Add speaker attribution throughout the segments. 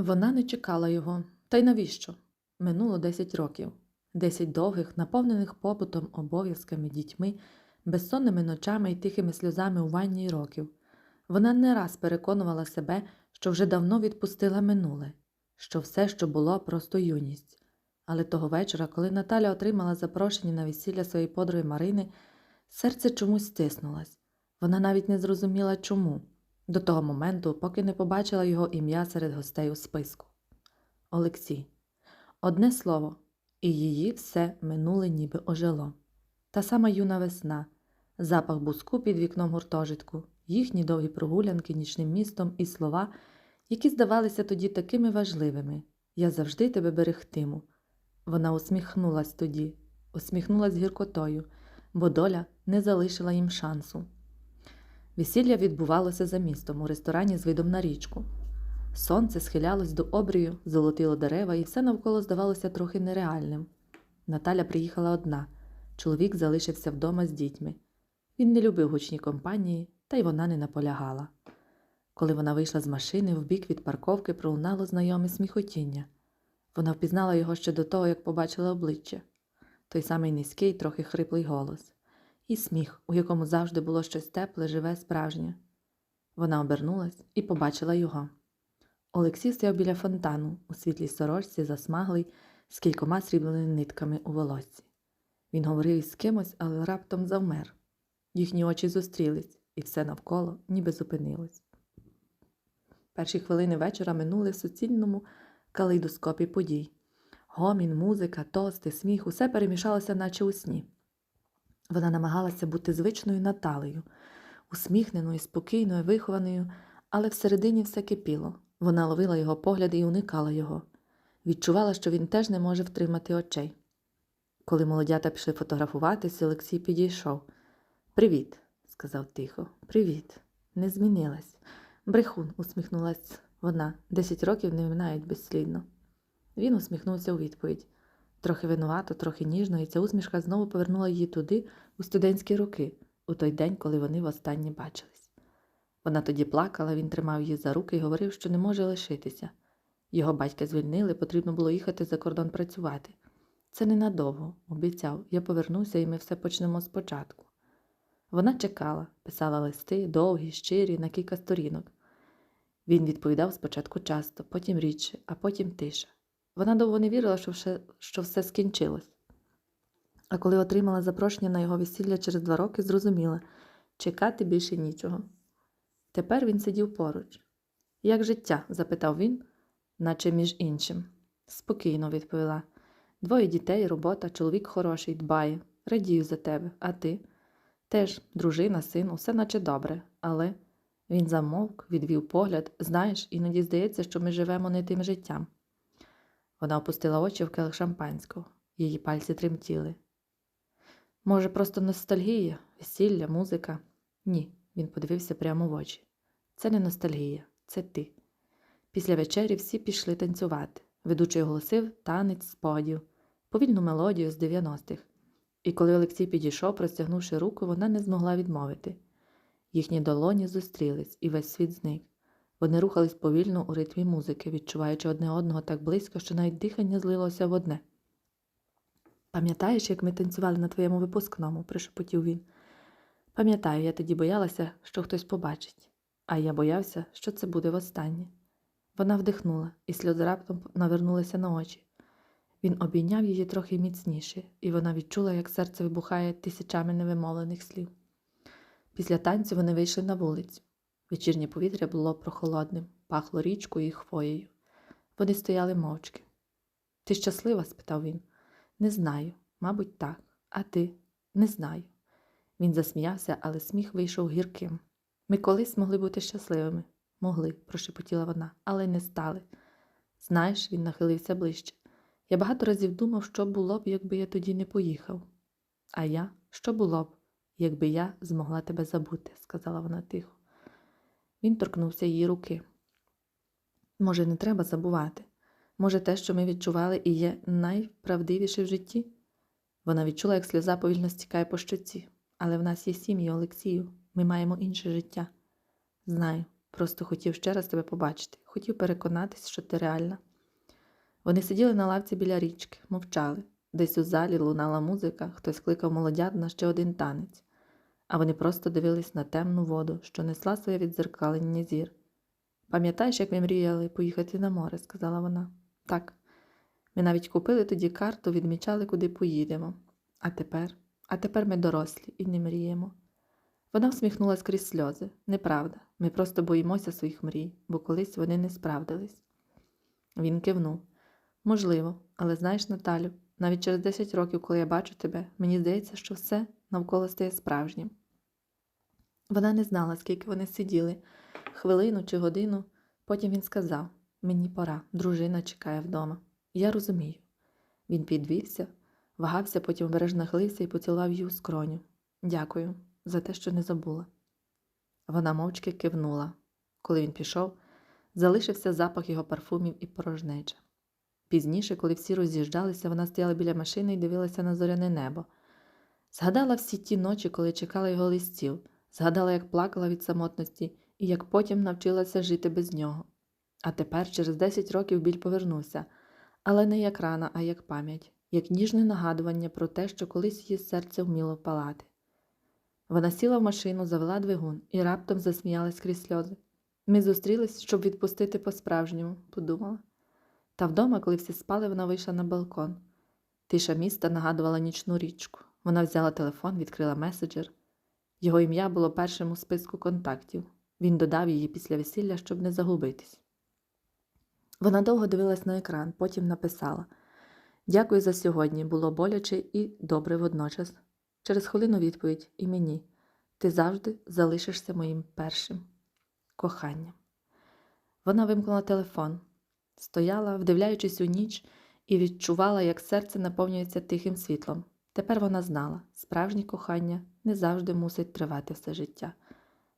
Speaker 1: Вона не чекала його. Та й навіщо? Минуло 10 років. Десять довгих, наповнених побутом, обов'язками, дітьми, безсонними ночами і тихими сльозами у ванні років. Вона не раз переконувала себе, що вже давно відпустила минуле, що все, що було, просто юність. Але того вечора, коли Наталя отримала запрошення на весілля своєї подруги Марини, серце чомусь стиснулось. Вона навіть не зрозуміла чому, до того моменту, поки не побачила його ім'я серед гостей у списку. Олексій. Одне слово, і її все минуле ніби ожило. Та сама юна весна, запах буску під вікном гуртожитку, їхні довгі прогулянки нічним містом і слова, які здавалися тоді такими важливими. Я завжди тебе берегтиму. Вона усміхнулась тоді, усміхнулась гіркотою, бо доля не залишила їм шансу. Весілля відбувалося за містом у ресторані з видом на річку. Сонце схилялось до обрію, золотило дерева, і все навколо здавалося трохи нереальним. Наталя приїхала одна, чоловік залишився вдома з дітьми. Він не любив гучні компанії, та й вона не наполягала. Коли вона вийшла з машини, вбік від парковки пролунало знайоме сміхотіння. Вона впізнала його ще до того, як побачила обличчя той самий низький, трохи хриплий голос, і сміх, у якому завжди було щось тепле, живе, справжнє. Вона обернулась і побачила його. Олексій стояв біля фонтану, у світлій сорочці, засмаглий, з кількома срібними нитками у волосі. Він говорив із кимось, але раптом завмер. Їхні очі зустрілись, і все навколо ніби зупинилось. Перші хвилини вечора минули в суцільному калейдоскопі подій. Гомін, музика, тости, сміх усе перемішалося, наче у сні. Вона намагалася бути звичною Наталею, усміхненою, спокійною, вихованою, але всередині все кипіло. Вона ловила його погляди і уникала його. Відчувала, що він теж не може втримати очей. Коли молодята пішли фотографуватися, Олексій підійшов. Привіт, сказав тихо. Привіт. Не змінилась. Брехун, усміхнулась вона. Десять років не минають безслідно. Він усміхнувся у відповідь. Трохи винувато, трохи ніжно, і ця усмішка знову повернула її туди, у студентські роки, у той день, коли вони востаннє бачились. Вона тоді плакала, він тримав її за руки і говорив, що не може лишитися. Його батька звільнили, потрібно було їхати за кордон працювати. Це ненадовго, обіцяв, я повернуся і ми все почнемо спочатку. Вона чекала, писала листи, довгі, щирі, на кілька сторінок. Він відповідав спочатку часто, потім рідше, а потім тише. Вона довго не вірила, що все, що все скінчилось. А коли отримала запрошення на його весілля через два роки, зрозуміла чекати більше нічого. Тепер він сидів поруч. Як життя? запитав він, наче між іншим. Спокійно відповіла. Двоє дітей, робота, чоловік хороший, дбає, радію за тебе, а ти? Теж дружина, син, усе наче добре, але він замовк, відвів погляд. Знаєш, іноді здається, що ми живемо не тим життям. Вона опустила очі в келих шампанського, її пальці тремтіли. Може, просто ностальгія, весілля, музика? Ні, він подивився прямо в очі. Це не ностальгія, це ти. Після вечері всі пішли танцювати. Ведучий оголосив танець спогадів, повільну мелодію з 90-х. І коли Олексій підійшов, простягнувши руку, вона не змогла відмовити. Їхні долоні зустрілись, і весь світ зник. Вони рухались повільно у ритмі музики, відчуваючи одне одного так близько, що навіть дихання злилося в одне. Пам'ятаєш, як ми танцювали на твоєму випускному? пришепотів він. Пам'ятаю, я тоді боялася, що хтось побачить, а я боявся, що це буде востаннє. Вона вдихнула, і сльози раптом навернулися на очі. Він обійняв її трохи міцніше, і вона відчула, як серце вибухає тисячами невимовлених слів. Після танцю вони вийшли на вулицю. Вечірнє повітря було прохолодним, пахло річкою і хвоєю. Вони стояли мовчки. Ти щаслива? спитав він. Не знаю, мабуть, так. А ти? Не знаю. Він засміявся, але сміх вийшов гірким. Ми колись могли бути щасливими. Могли, прошепотіла вона, але не стали. Знаєш, він нахилився ближче. Я багато разів думав, що було б, якби я тоді не поїхав. А я, що було б, якби я змогла тебе забути, сказала вона тихо. Він торкнувся її руки. Може, не треба забувати. Може, те, що ми відчували, і є найправдивіше в житті? Вона відчула, як сльоза повільно стікає по щоці. Але в нас є сім'ї, Олексію, ми маємо інше життя. Знаю, Просто хотів ще раз тебе побачити, хотів переконатись, що ти реальна. Вони сиділи на лавці біля річки, мовчали. Десь у залі лунала музика, хтось кликав молодят на ще один танець, а вони просто дивились на темну воду, що несла своє відзеркалення зір. Пам'ятаєш, як ми мріяли поїхати на море, сказала вона. Так. Ми навіть купили тоді карту, відмічали, куди поїдемо. А тепер, а тепер ми дорослі і не мріємо. Вона всміхнулася крізь сльози. Неправда, ми просто боїмося своїх мрій, бо колись вони не справдились. Він кивнув. Можливо, але знаєш, Наталю, навіть через 10 років, коли я бачу тебе, мені здається, що все навколо стає справжнім. Вона не знала, скільки вони сиділи, хвилину чи годину. Потім він сказав: Мені пора, дружина чекає вдома. Я розумію. Він підвівся, вагався, потім обережно нахилився і поцілував її у скроню. Дякую за те, що не забула. Вона мовчки кивнула. Коли він пішов, залишився запах його парфумів і порожнеча. Пізніше, коли всі роз'їжджалися, вона стояла біля машини і дивилася на зоряне небо. Згадала всі ті ночі, коли чекала його листів, згадала, як плакала від самотності і як потім навчилася жити без нього. А тепер, через 10 років, біль повернувся, але не як рана, а як пам'ять, як ніжне нагадування про те, що колись її серце вміло палати. Вона сіла в машину, завела двигун і раптом засміялась крізь сльози. Ми зустрілись, щоб відпустити по-справжньому, подумала. Та вдома, коли всі спали, вона вийшла на балкон. Тиша міста нагадувала нічну річку. Вона взяла телефон, відкрила меседжер. Його ім'я було першим у списку контактів. Він додав її після весілля, щоб не загубитись. Вона довго дивилась на екран, потім написала Дякую за сьогодні. Було боляче і добре водночас. Через хвилину відповідь і мені. Ти завжди залишишся моїм першим коханням. Вона вимкнула телефон, стояла, вдивляючись у ніч, і відчувала, як серце наповнюється тихим світлом. Тепер вона знала, справжнє кохання не завжди мусить тривати все життя.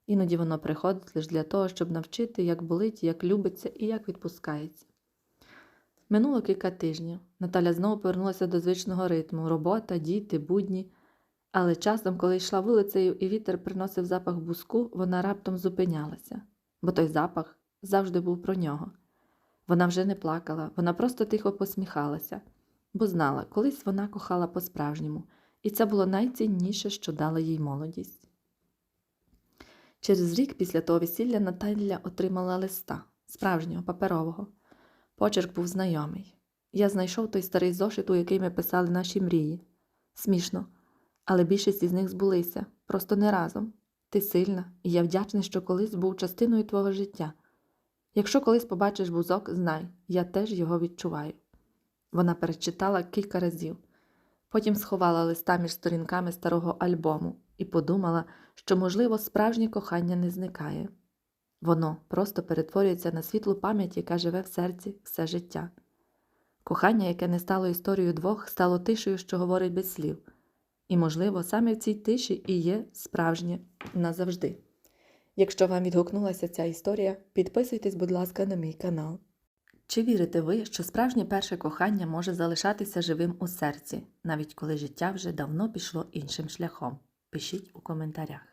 Speaker 1: Іноді воно приходить лише для того, щоб навчити, як болить, як любиться і як відпускається. Минуло кілька тижнів. Наталя знову повернулася до звичного ритму робота, діти, будні. Але часом, коли йшла вулицею і вітер приносив запах буску, вона раптом зупинялася, бо той запах завжди був про нього. Вона вже не плакала, вона просто тихо посміхалася, бо знала, колись вона кохала по-справжньому, і це було найцінніше, що дала їй молодість. Через рік після того весілля Наталя отримала листа, справжнього паперового. Почерк був знайомий. Я знайшов той старий зошит, у який ми писали наші мрії. Смішно, але більшість із них збулися, просто не разом. Ти сильна, і я вдячний, що колись був частиною твого життя. Якщо колись побачиш бузок, знай, я теж його відчуваю. Вона перечитала кілька разів, потім сховала листа між сторінками старого альбому і подумала, що, можливо, справжнє кохання не зникає. Воно просто перетворюється на світлу пам'ять, яка живе в серці все життя. Кохання, яке не стало історією двох, стало тишею, що говорить без слів. І, можливо, саме в цій тиші і є справжнє назавжди. Якщо вам відгукнулася ця історія, підписуйтесь, будь ласка, на мій канал. Чи вірите ви, що справжнє перше кохання може залишатися живим у серці, навіть коли життя вже давно пішло іншим шляхом? Пишіть у коментарях.